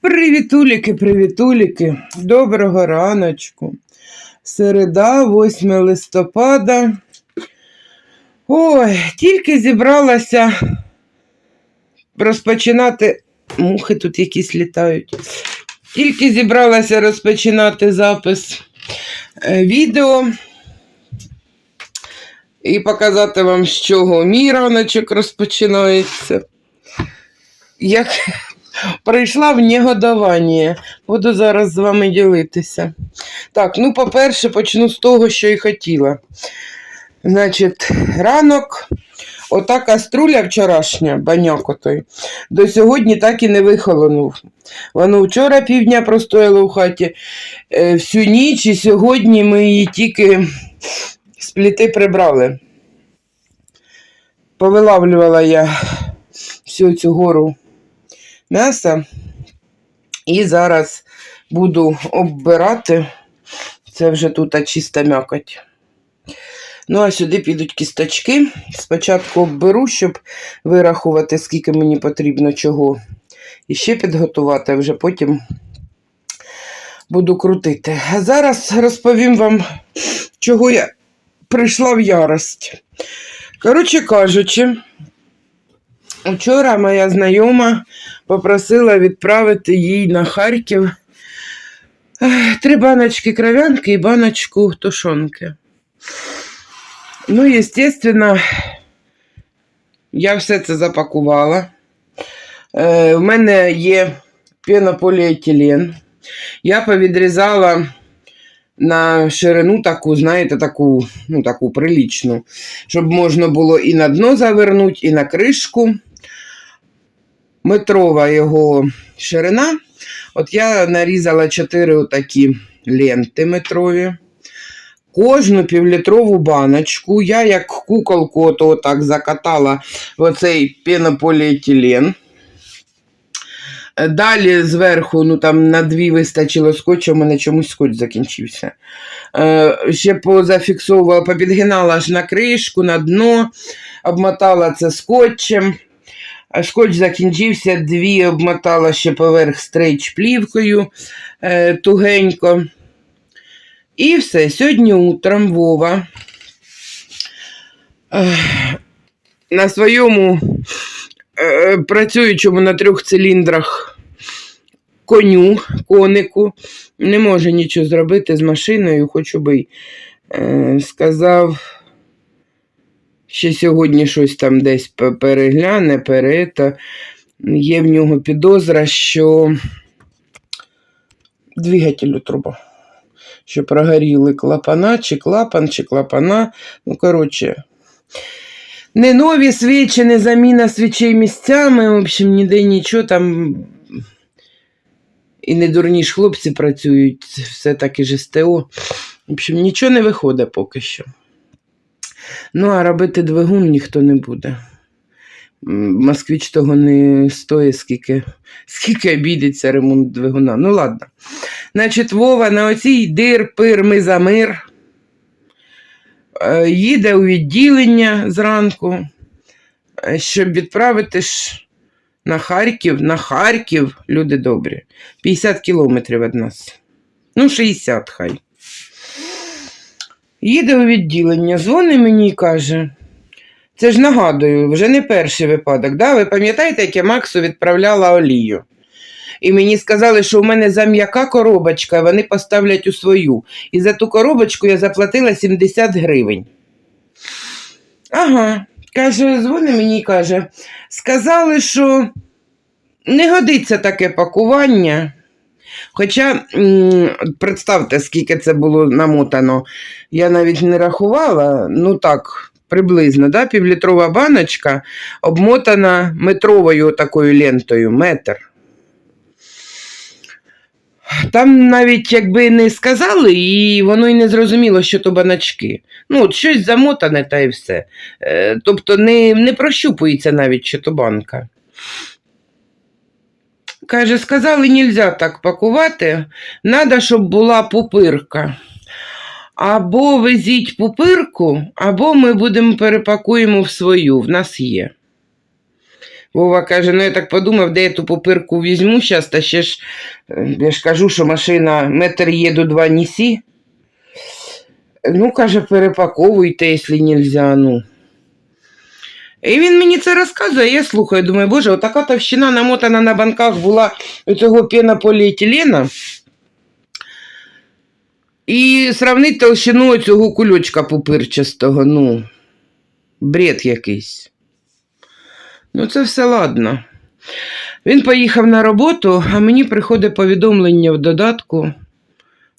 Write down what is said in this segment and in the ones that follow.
Привітуліки, привітуліки, доброго раночку. Середа, 8 листопада. Ой, тільки зібралася розпочинати. Мухи тут якісь літають. Тільки зібралася розпочинати запис е, відео і показати вам, з чого мій раночок розпочинається. Як прийшла в негодування. Буду зараз з вами ділитися. Так, ну, по-перше, почну з того, що і хотіла. Значить, ранок, ота каструля вчорашня, баняк отой, до сьогодні так і не вихолонув. Воно вчора півдня простояло в хаті е, всю ніч, і сьогодні ми її тільки з пліти прибрали. Повилавлювала я всю цю гору м'яса. І зараз буду оббирати. Це вже тут чиста м'якоть. Ну, а сюди підуть кісточки. Спочатку обберу, щоб вирахувати, скільки мені потрібно чого. І ще підготувати, а вже потім буду крутити. А зараз розповім вам, чого я прийшла в ярость. Коротше кажучи, Вчора моя знайома попросила відправити їй на Харків три баночки кров'янки і баночку тушонки. Ну, звісно, я все це запакувала. Е, У мене є пенополіетилен. Я повідрізала на ширину таку, знаєте, таку, ну, таку прилічну, щоб можна було і на дно завернути, і на кришку метрова його ширина. От я нарізала 4 отакі ленти метрові. Кожну півлітрову баночку я, як куколку, ото отак закатала в оцей пенополіетилен. Далі зверху, ну там на дві вистачило скотчу, у мене чомусь скотч закінчився. Е, ще позафіксовувала, попідгинала аж на кришку, на дно, обмотала це скотчем. Скотч закінчився, дві обмотала ще поверх стрейч плівкою е, тугенько. І все. Сьогодні утром Вова е, на своєму е, працюючому на трьох циліндрах коню, конику, не може нічого зробити з машиною, хоч би е, сказав ще сьогодні щось там десь перегляне, перета. Є в нього підозра, що двигателю труба. Що прогоріли клапана, чи клапан, чи клапана. Ну, коротше, не нові свічі, не заміна свічей місцями. В общем, ніде нічого там. І не дурні ж хлопці працюють, все таки ж СТО. В общем, нічого не виходить поки що. Ну, а робити двигун ніхто не буде. Москвич того не стоїть, скільки скільки обійдеться ремонт двигуна. Ну, ладно. Значить, Вова на оцій дир, пир, ми за мир. Е, їде у відділення зранку, е, щоб відправити ж на Харків, на Харків, люди добрі. 50 кілометрів від нас. Ну, 60 хай. Їде у відділення, дзвонить мені і каже. Це ж нагадую, вже не перший випадок. Да? Ви пам'ятаєте, як я Максу відправляла олію? І мені сказали, що у мене зам'яка коробочка, вони поставлять у свою. І за ту коробочку я заплатила 70 гривень. Ага, каже, дзвони мені і каже, сказали, що не годиться таке пакування. Хоча, представте, скільки це було намотано, я навіть не рахувала, ну так, приблизно, да? півлітрова баночка обмотана метровою такою лентою, метр. Там навіть якби не сказали, і воно й не зрозуміло, що то баночки. Ну, от щось замотане та й все. Е, тобто не не прощупується навіть, що то банка. Каже, сказали, нельзя так пакувати, треба, щоб була пупирка. Або везіть пупирку, або ми будемо перепакуємо в свою, в нас є. Вова каже, ну я так подумав, де я ту пупирку візьму зараз, та ще ж, е, я ж кажу, що машина метр їду, два несі. Ну, каже, перепаковуйте, якщо нельзя, ну. І він мені це розказує, я слухаю, думаю, боже, отака товщина намотана на банках була цього пенополіетилена. І сравнити толщину цього кульочка пупирчастого, ну, бред якийсь. Ну, це все ладно. Він поїхав на роботу, а мені приходить повідомлення в додатку.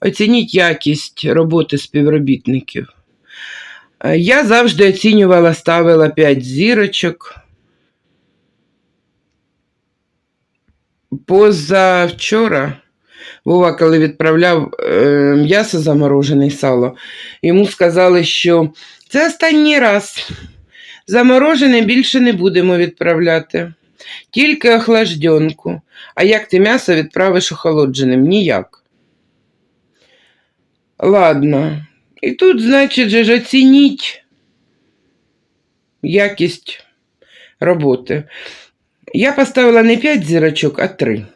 Оцініть якість роботи співробітників. Е, Я завжди оцінювала, ставила 5 зірочок. Позавчора Вова, коли відправляв е, м'ясо заморожене сало, йому сказали, що це останній раз. Заморожене більше не будемо відправляти. Тільки охлажденку. А як ти м'ясо відправиш охолодженим? Ніяк. Ладно. І тут, значить, же ж оцініть якість роботи. Я поставила не 5 зірочок, а 3.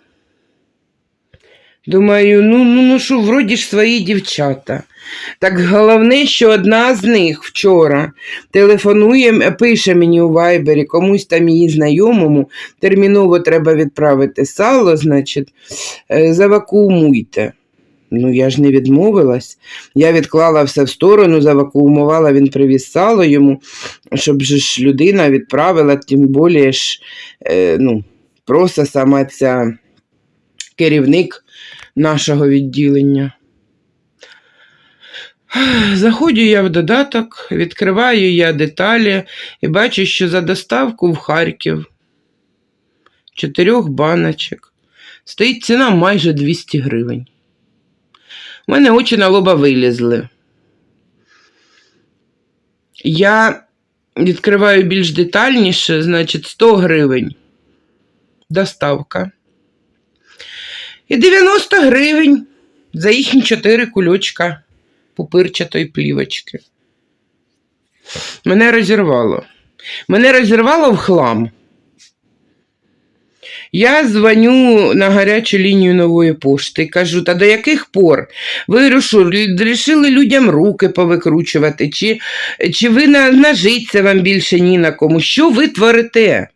Думаю, ну, ну, ну що, вроді ж свої дівчата. Так головне, що одна з них вчора телефонує, пише мені у вайбері комусь там її знайомому, терміново треба відправити сало, значить, е, завакуумуйте. Ну, я ж не відмовилась. Я відклала все в сторону, завакуумувала, він привіз сало йому, щоб ж людина відправила, тим більше ж, е, ну, просто сама ця керівник нашого відділення. Заходжу я в додаток, відкриваю я деталі і бачу, що за доставку в Харків чотирьох баночок стоїть ціна майже 200 гривень. У мене очі на лоба вилізли. Я відкриваю більш детальніше, значить, 100 гривень доставка. І 90 гривень за їхні 4 кульочка пупирчатої плівочки. Мене розірвало. Мене розірвало в хлам. Я дзвоню на гарячу лінію нової пошти і кажу, та до яких пор? Ви рішили людям руки повикручувати, чи, чи ви на, нажиться вам більше ні на кому? Що ви творите?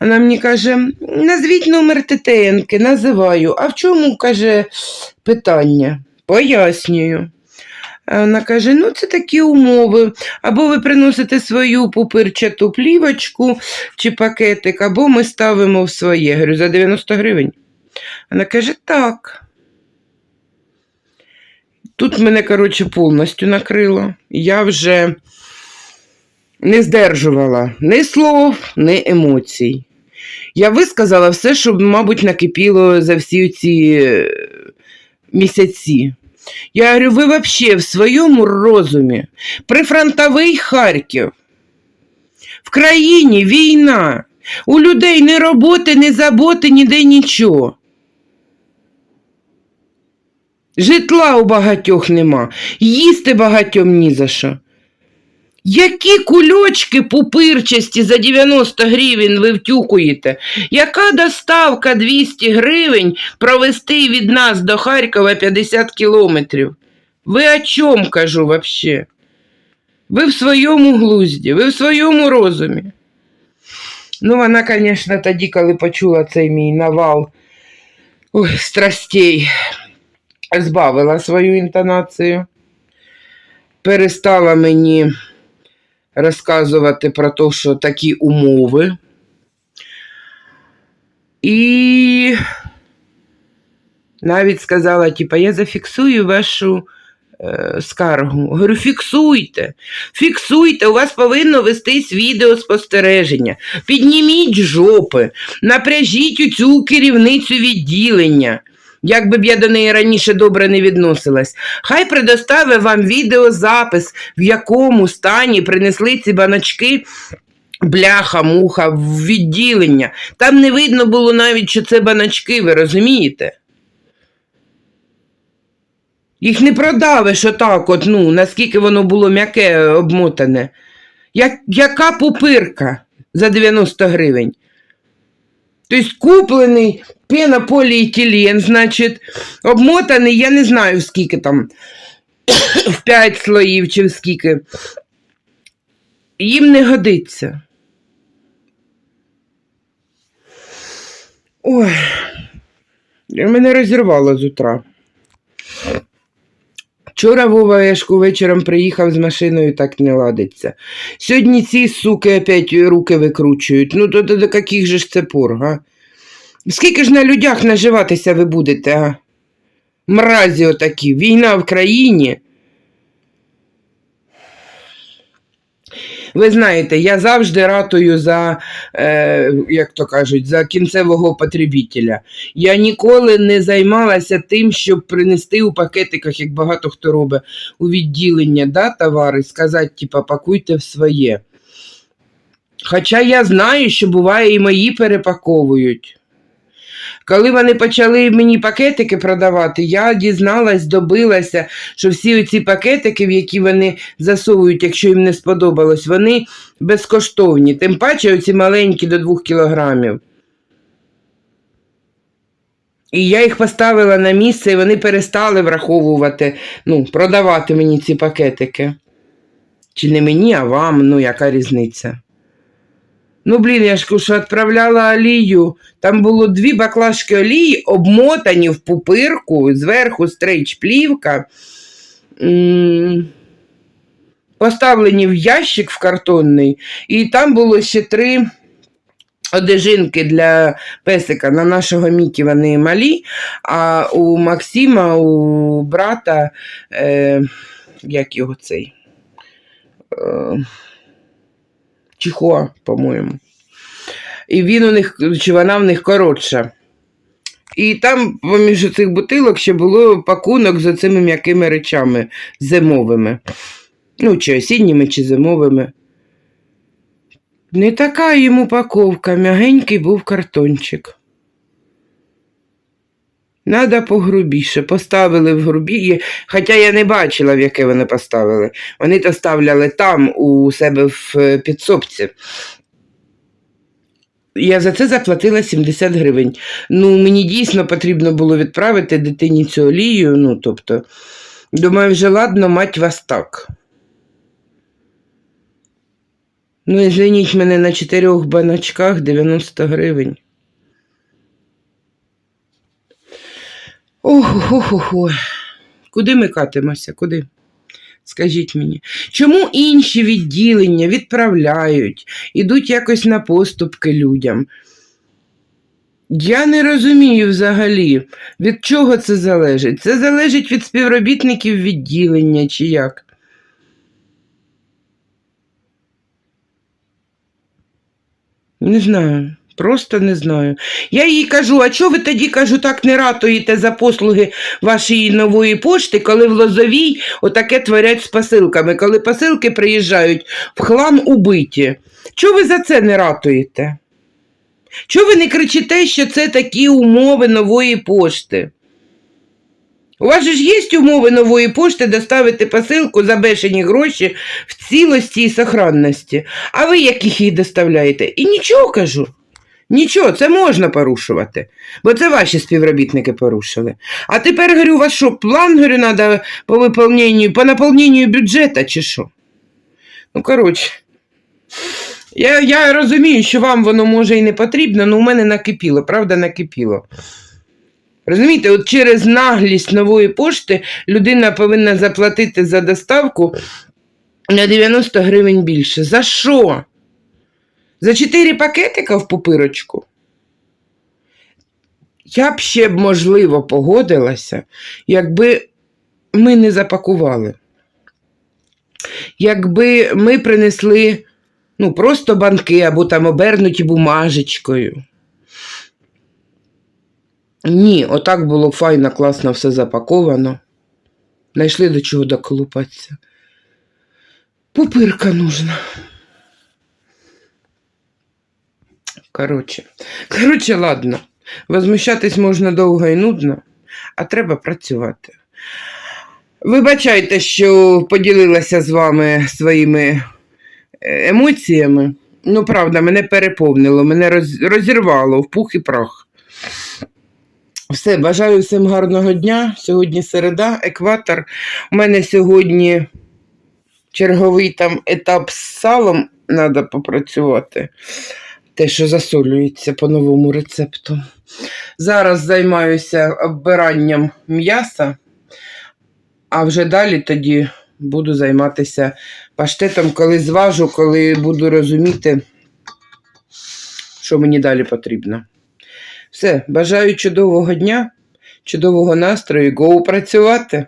Вона мені каже, назвіть номер ТТНки, називаю. А в чому, каже, питання? Пояснюю. Вона каже: ну, це такі умови. Або ви приносите свою пупирчату плівочку чи пакетик, або ми ставимо в своє. Говорю, за 90 гривень. Вона каже, так. Тут мене, коротше, повністю накрило. Я вже не здержувала ні слов, ні емоцій. Я висказала все, що, мабуть, накипіло за всі ці е, місяці. Я говорю, ви вообще в своєму розумі прифронтовий Харків. В країні війна. У людей ні роботи, ні заботи, ніде нічого. Житла у багатьох нема, їсти багатьом ні за що. Які кульочки пупирчасті за 90 гривень ви втюкуєте? Яка доставка 200 гривень провести від нас до Харкова 50 кілометрів? Ви о чому кажу вообще? Ви в своєму глузді, ви в своєму розумі. Ну, вона, звісно, тоді, коли почула цей мій навал ой, страстей, збавила свою інтонацію, перестала мені розказувати про те, що такі умови. І навіть сказала, типа, я зафіксую вашу е, скаргу. Говорю, фіксуйте, фіксуйте, у вас повинно вестись відеоспостереження. Підніміть жопи, напряжіть у цю керівницю відділення. Як би б я до неї раніше добре не відносилась, хай предоставить вам відеозапис, в якому стані принесли ці баночки бляха, муха, відділення. Там не видно було навіть, що це баначки, ви розумієте? Їх не продавиш отак, от, ну, наскільки воно було м'яке обмотане. Як, яка пупирка за 90 гривень? Тобто куплений пенополіетилен, значить, обмотаний, я не знаю, скільки там, в 5 слоїв чи в скільки. Їм не годиться. Ой, мене розірвало з утра. Вчора Вова Ешку вечором приїхав з машиною, так не ладиться. Сьогодні ці суки опять руки викручують. Ну, то до, яких же ж це пор, га? Скільки ж на людях наживатися ви будете, а? Мразі отакі, війна в країні. Ви знаєте, я завжди ратую за, е, як то кажуть, за кінцевого потребітеля. Я ніколи не займалася тим, щоб принести у пакетиках, як багато хто робить, у відділення да, товари, сказати, типа, пакуйте в своє. Хоча я знаю, що буває і мої перепаковують. Коли вони почали мені пакетики продавати, я дізналась, добилася, що всі ці пакетики, в які вони засовують, якщо їм не сподобалось, вони безкоштовні. Тим паче оці маленькі до 2 кілограмів. І я їх поставила на місце, і вони перестали враховувати, ну, продавати мені ці пакетики. Чи не мені, а вам, ну яка різниця? Ну, блін, я ж що відправляла олію. Там було дві баклажки олії, обмотані в пупирку, зверху стрейч плівка, поставлені в ящик в картонний, і там було ще три одежинки для песика. На нашого Мікі вони малі, а у Максима, у брата, е, як його цей? Е, Чихуа, по-моєму. І він у них, чи вона в них коротша. І там, поміж цих бутилок, ще було пакунок з цими м'якими речами зимовими. Ну, чи осінніми, чи зимовими. Не така йому упаковка, м'ягенький був картончик. Надо погрубіше. Поставили в грубі, хоча я не бачила, в яке вони поставили. Вони то ставляли там, у себе в е, підсобці. Я за це заплатила 70 гривень. Ну, мені дійсно потрібно було відправити дитині цю олію. Ну, тобто, думаю, вже ладно, мать вас так. Ну, извиніть мене на чотирьох баночках 90 гривень. Ох ох ох ох Куди ми катимося? Куди? Скажіть мені, чому інші відділення відправляють, ідуть якось на поступки людям? Я не розумію взагалі, від чого це залежить. Це залежить від співробітників відділення чи як. Не знаю. Просто не знаю. Я їй кажу, а чого ви тоді кажу, так не ратуєте за послуги вашої нової пошти, коли в Лозовій отаке творять з посилками, коли посилки приїжджають в хлам убиті. Чого ви за це не ратуєте? Чого ви не кричите, що це такі умови нової пошти? У вас же ж є умови нової пошти доставити посилку за бешені гроші в цілості і сохранності. А ви яких її доставляєте? І нічого кажу. Нічого, це можна порушувати, бо це ваші співробітники порушили. А тепер, говорю, у вас що, план, говорю, надо по виповненню, по наповненню бюджету чи що? Ну, коротше, я, я розумію, що вам воно може і не потрібно, але у мене накипіло, правда, накипіло. Розумієте, от через наглість нової пошти людина повинна заплатити за доставку на 90 гривень більше. За що? За 4 пакетика в пупирочку? Я б ще б, можливо, погодилася, якби ми не запакували. Якби ми принесли ну, просто банки або там обернуті бумажечкою. Ні, отак було файно, класно все запаковано. Найшли до чого доколупатися. Пупирка нужна. Коротше. Коротше, ладно. Возмущатись можна довго і нудно, а треба працювати. Вибачайте, що поділилася з вами своїми е, емоціями. Ну, правда, мене переповнило, мене роз- розірвало в пух і прах. Все, бажаю всім гарного дня. Сьогодні середа, екватор. У мене сьогодні черговий там етап з салом треба попрацювати. Те, що засолюється по новому рецепту. Зараз займаюся оббиранням м'яса, а вже далі тоді буду займатися паштетом, коли зважу, коли буду розуміти, що мені далі потрібно. Все, бажаю чудового дня, чудового настрою, гоу працювати.